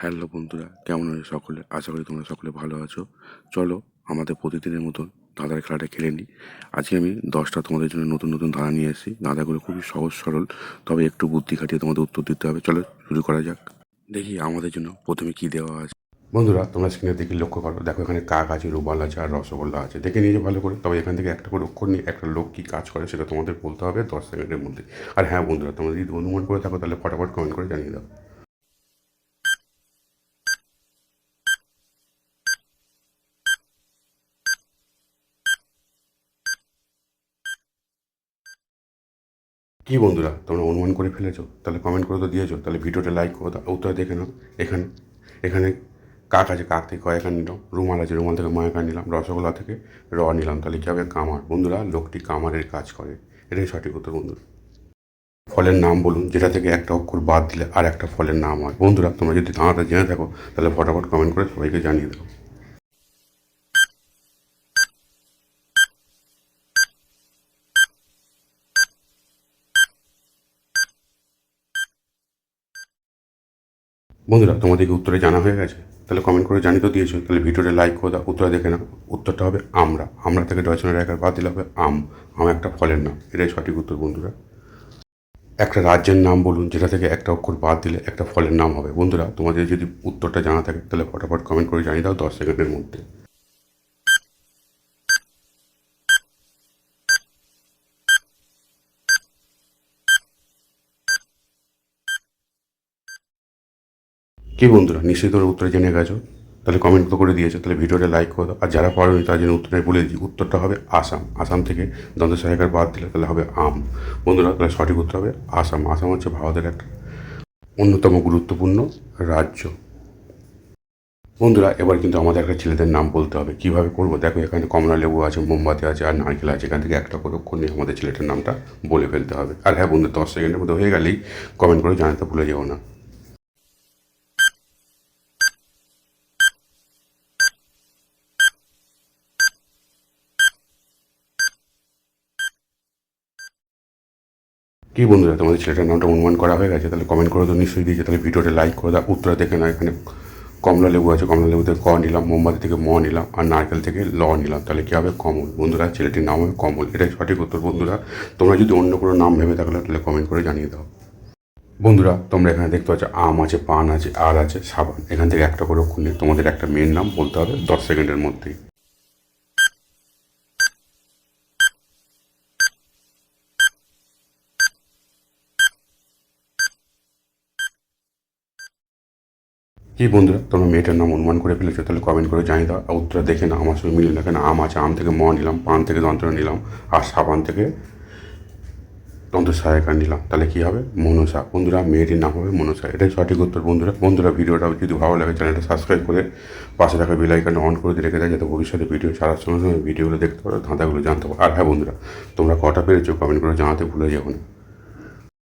Hello বন্ধুরা, কেমন আছো সকলে? আশা করি তোমরা সকলে ভালো আছো। চলো আমাদের প্রতিদিনের মতন ধাঁধার খেলাটা খেলে নিই আজকে আমি দশটা তোমাদের জন্য নতুন নতুন ধাঁধা নিয়ে এসেছি ধাঁধাগুলো খুবই সহজ সরল, তবে একটু বুদ্ধি খাটিয়ে তোমাদের উত্তর দিতে হবে। চলো শুরু করা যাক। দেখি আমাদের জন্য প্রথমে কি দেওয়া আছে। বন্ধুরা, তোমরা স্ক্রিনে দেখে লক্ষ্য করো। দেখো, এখানে কাক আছে রুবাল আছে আর রসগোল্লা আছে। দেখে নিয়ে ভালো করে? তবে এখান থেকে একটা করে অক্ষর নিয়ে একটা লোক কী কাজ করে সেটা তোমাদের বলতে হবে দশ সেকেন্ডের মধ্যে। আর হ্যাঁ বন্ধুরা তোমরা যদি অনুমান করে থাকো, তাহলে ফটাফট কমেন্ট করে জানিয়ে দাও। কি বন্ধুরা, তোমরা অনুমান করে ফেলেছো? তাহলে কমেন্ট করে তো দিয়েছ। তাহলে ভিডিওটা লাইক করো উত্তর দেখে নাও। এখানে এখানে কাক আছে, কাক থেকে কয়েকার নিলাম রুমাল আছে, রুমাল থেকে ময়াকার নিলাম। রসগোল্লা থেকে র নিলাম। তাহলে কী হবে? কামার। বন্ধুরা, লোকটি কামারের কাজ করে। এটাই সঠিক উত্তর, বন্ধুরা। ফলের নাম বলুন, যেটা থেকে একটা অক্ষর বাদ দিলে আর একটা ফলের নাম হয়। বন্ধুরা, তোমরা যদি দাঁড়াতে জেনে থাকো, তাহলে ফটাফট কমেন্ট করে সবাইকে জানিয়ে দাও। বন্ধুরা, তোমাদেরকে উত্তরে জানা হয়ে গেছে, তাহলে কমেন্ট করে জানিয়ে তো দিয়েছ, তাহলে ভিডিওটা লাইক করে দাও, উত্তরে দেখে নাও, উত্তরটা হবে আমরা। আমরা থেকে ডয়চনের একার বাদ দিলে হবে আম। আম একটা ফলের নাম, এটাই সঠিক উত্তর বন্ধুরা। একটা রাজ্যের নাম বলুন, যেটা থেকে একটা অক্ষর বাদ দিলে একটা ফলের নাম হবে। বন্ধুরা, তোমাদের যদি উত্তরটা জানা থাকে, তাহলে ফটাফট কমেন্ট করে জানিয়ে দাও দশ সেকেন্ডের মধ্যে। কি বন্ধুরা নিশ্চয়ই তোর উত্তরে জেনে গেছো? তাহলে কমেন্ট তো করে দিয়েছ, তাহলে ভিডিওটা লাইক করো আর যারা পারোনি তার জন্য উত্তরটা বলে দিচ্ছি উত্তরটা হবে আসাম। আসাম থেকে দন্ত সহায়কার বাদ দিলে তাহলে হবে আম। বন্ধুরা, তাহলে সঠিক উত্তর হবে আসাম। আসাম হচ্ছে ভারতের একটা অন্যতম গুরুত্বপূর্ণ রাজ্য। বন্ধুরা, এবার কিন্তু আমাদের একটা ছেলেদের নাম বলতে হবে। কীভাবে করব? দেখো, এখানে কমলা লেবু আছে, মোমবাতি আছে, আর নারকেল আছে। এখান থেকে একটা করে নিয়ে আমাদের ছেলেটার নামটা বলে ফেলতে হবে। আর হ্যাঁ বন্ধু দশ সেকেন্ডের মধ্যে হয়ে গেলেই কমেন্ট করে জানাতে ভুলে যেও না। কি বন্ধুরা, তোমাদের ছেলেটার নামটা অনুমান করা হয়ে গেছে, তাহলে কমেন্ট করে তো নিশ্চয়ই দিয়েছে তাহলে ভিডিওটা লাইক করে দাও। উত্তর দেখে না এখানে কমলা লেবু আছে, কমলা লেবু থেকে ক নিলাম, মোমবাতি থেকে ম নিলাম, আর নারকেল থেকে ল নিলাম, তাহলে কী হবে? কমল। বন্ধুরা, ছেলেটির নাম হবে কমল, এটাই সঠিক উত্তর, বন্ধুরা। তোমরা যদি অন্য কোনো নাম ভেবে থাকলে তাহলে কমেন্ট করে জানিয়ে দাও। বন্ধুরা, তোমরা এখানে দেখতে পাচ্ছ, আম আছে, পান আছে আর আছে, সাবান। এখান থেকে একটা করে নিয়ে তোমাদের একটা মেয়ের নাম বলতে হবে, দশ সেকেন্ডের মধ্যেই। কি বন্ধুরা, তোমরা মেয়েটার নাম অনুমান করে ফেলেছো, তাহলে কমেন্ট করে জানিয়ে দাও। উত্তর দেখে না আমার সঙ্গে মিলে না, কেন? আম আছে, আম থেকে ম নিলাম, পান থেকে যন্ত্র নিলাম, আর সাবান থেকে তন্ত্র সহায়িকা নিলাম। তাহলে কী হবে? মনসা। বন্ধুরা, মেয়েটির নাম হবে মনসা। এটাই সঠিক উত্তর, বন্ধুরা। বন্ধুরা, ভিডিওটা যদি ভালো লাগে, চ্যানেলটা সাবস্ক্রাইব করে পাশে থাকা বেলাইকানটা অন করে রেখে দেয়, যাতে ভবিষ্যতে ভিডিও ছাড়ার সঙ্গে সঙ্গে ভিডিওগুলো দেখতে পারো, ধাঁধাগুলো জানতে পারো। আর হ্যাঁ বন্ধুরা, তোমরা কটা পেরেছ? কমেন্ট করে জানাতে ভুলে যাব না।